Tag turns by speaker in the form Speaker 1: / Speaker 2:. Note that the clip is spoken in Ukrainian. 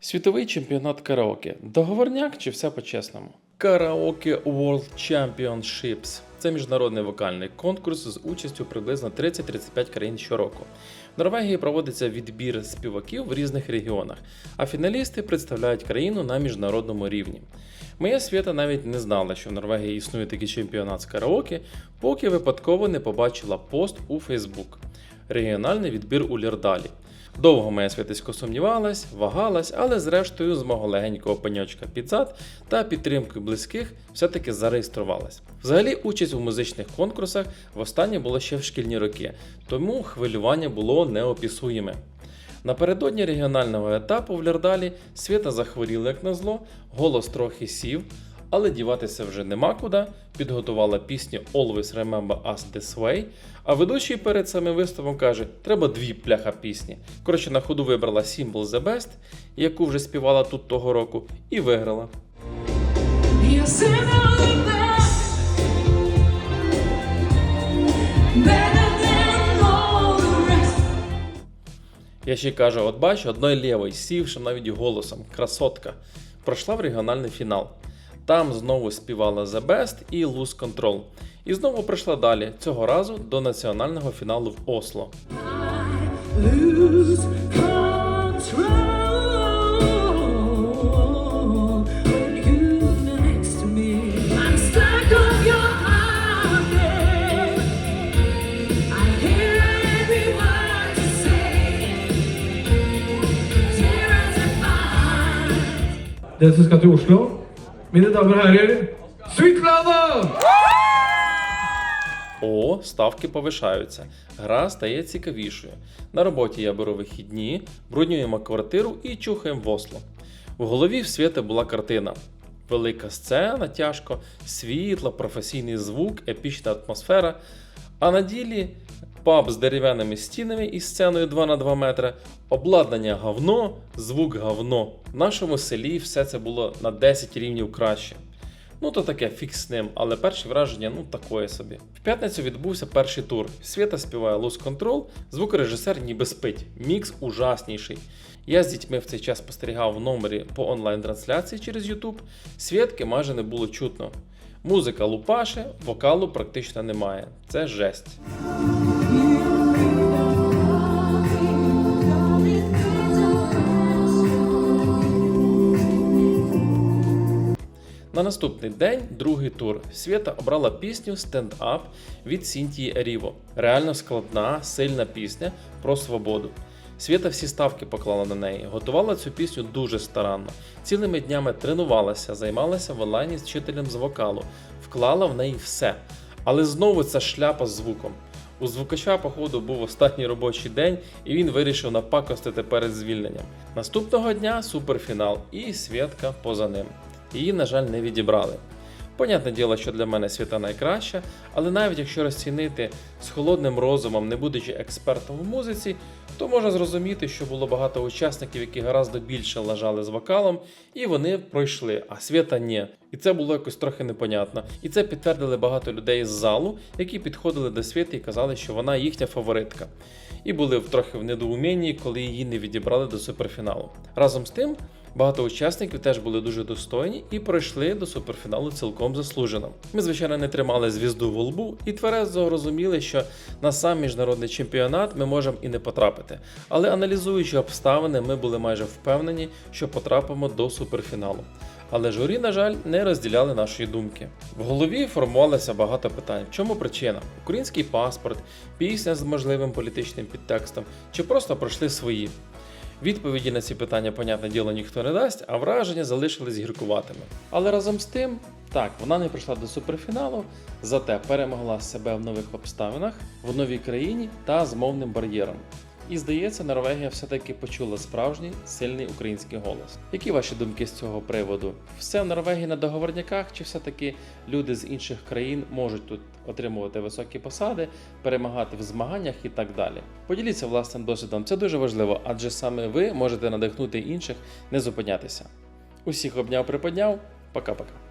Speaker 1: Світовий чемпіонат караоке. Договорняк чи все по-чесному? Караоке World Championships це міжнародний вокальний конкурс з участю приблизно 30-35 країн щороку. В Норвегії проводиться відбір співаків в різних регіонах, а фіналісти представляють країну на міжнародному рівні. Моя свята навіть не знала, що в Норвегії існує такий чемпіонат з караоке, поки випадково не побачила пост у Фейсбук. Регіональний відбір у Лірдалі. Довго моя святисько сумнівалась, вагалась, але зрештою з мого легенького пеньочка під зад та підтримкою близьких все-таки зареєструвалась. Взагалі, участь у музичних конкурсах востаннє було ще в шкільні роки, тому хвилювання було неопісуєме. Напередодні регіонального етапу в Лярдалі Свята захворіла як назло, голос трохи сів, але діватися вже нема куди. Підготувала пісню Always Remember Us This Way, а ведучий перед самим виступом каже: треба дві пляха пісні. Коротше, на ходу вибрала Symbol The Best, яку вже співала тут того року, і виграла. Я ще кажу: от бач, одной лівий, сівши навіть голосом, красотка, пройшла в регіональний фінал. Там знову співала The Best і Lose Control. І знову прийшла далі, цього разу до національного фіналу в Осло.
Speaker 2: Den som skal til Oslo, mine damer og herrer, Svitlana!
Speaker 1: О, ставки повишаються. Гра стає цікавішою. На роботі я беру вихідні, бруднюємо квартиру і чухаємо в Осло. В голові в Свєти була картина. Велика сцена, тяжко, світло, професійний звук, епічна атмосфера. А на ділі паб з дерев'яними стінами і сценою 2 на 2 метри, обладнання говно, звук говно. В нашому селі все це було на 10 рівнів краще. Ну, то таке фікс з ним, але перші враження, ну такое собі. В п'ятницю відбувся перший тур. Свята співає Lose Control, звукорежисер ніби спить. Мікс ужасніший. Я з дітьми в цей час спостерігав в номері по онлайн-трансляції через YouTube. Свідки майже не було чутно. Музика лупаше, вокалу практично немає. Це жесть. На наступний день, другий тур, Свята обрала пісню Stand Up від Сінтії Еріво. Реально складна, сильна пісня про свободу. Свята всі ставки поклала на неї, готувала цю пісню дуже старанно. Цілими днями тренувалася, займалася в онлайні з вчителем з вокалу, вклала в неї все. Але знову ця шляпа з звуком. У звукача, походу, був останній робочий день, і він вирішив напакостити перед звільненням. Наступного дня суперфінал, і Святка поза ним. Її, на жаль, не відібрали. Понятне діло, що для мене свята найкраща, але навіть якщо розцінити з холодним розумом, не будучи експертом в музиці, то можна зрозуміти, що було багато учасників, які гораздо більше лажали з вокалом, і вони пройшли, а свята ні. І це було якось трохи непонятно. І це підтвердили багато людей з залу, які підходили до світи і казали, що вона їхня фаворитка. І були трохи в недоумінні, коли її не відібрали до суперфіналу. Разом з тим, Багато учасників теж були дуже достойні і пройшли до суперфіналу цілком заслужено. Ми, звичайно, не тримали звізду в лбу і тверезо розуміли, що на сам міжнародний чемпіонат ми можемо і не потрапити. Але аналізуючи обставини, ми були майже впевнені, що потрапимо до суперфіналу. Але журі, на жаль, не розділяли нашої думки. В голові формувалося багато питань. В чому причина? Український паспорт, пісня з можливим політичним підтекстом, чи просто пройшли свої. Відповіді на ці питання, понятне діло, ніхто не дасть, а враження залишились гіркуватими. Але разом з тим, так, вона не прийшла до суперфіналу, зате перемогла себе в нових обставинах, в новій країні та з мовним бар'єром. І здається, Норвегія все-таки почула справжній сильний український голос. Які ваші думки з цього приводу? Все в Норвегії на договорняках, чи все-таки люди з інших країн можуть тут отримувати високі посади, перемагати в змаганнях і так далі? Поділіться власним досвідом, це дуже важливо, адже саме ви можете надихнути інших не зупинятися. Усіх обняв, приподняв. Пока-пока.